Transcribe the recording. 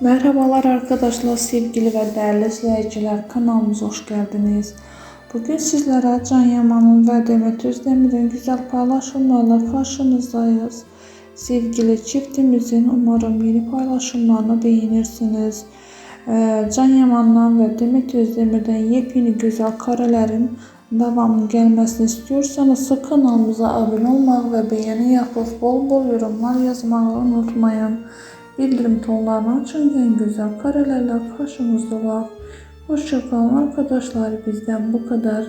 Merhabalar arkadaşlar, sevgili ve değerli izleyiciler kanalımıza hoş geldiniz. Bugün sizlere Can Yaman'ın ve Demet Özdemir'in güzel paylaşımlarla karşınızdayız. Sevgili çiftimizin umarım yeni paylaşımlarını beğenirsiniz. Can Yaman'dan ve Demet Özdemir'den yepyeni güzel karelerin devamlı gelmesini istiyorsanız kanalımıza abone olmayı ve beğeni yapıp bol bol yorumlar yazmayı unutmayın. bildirim tonlarını açan ən gözəl karelərlə qarşınızda olaq. Hoşçakalın arkadaşlar bizden bu kadar.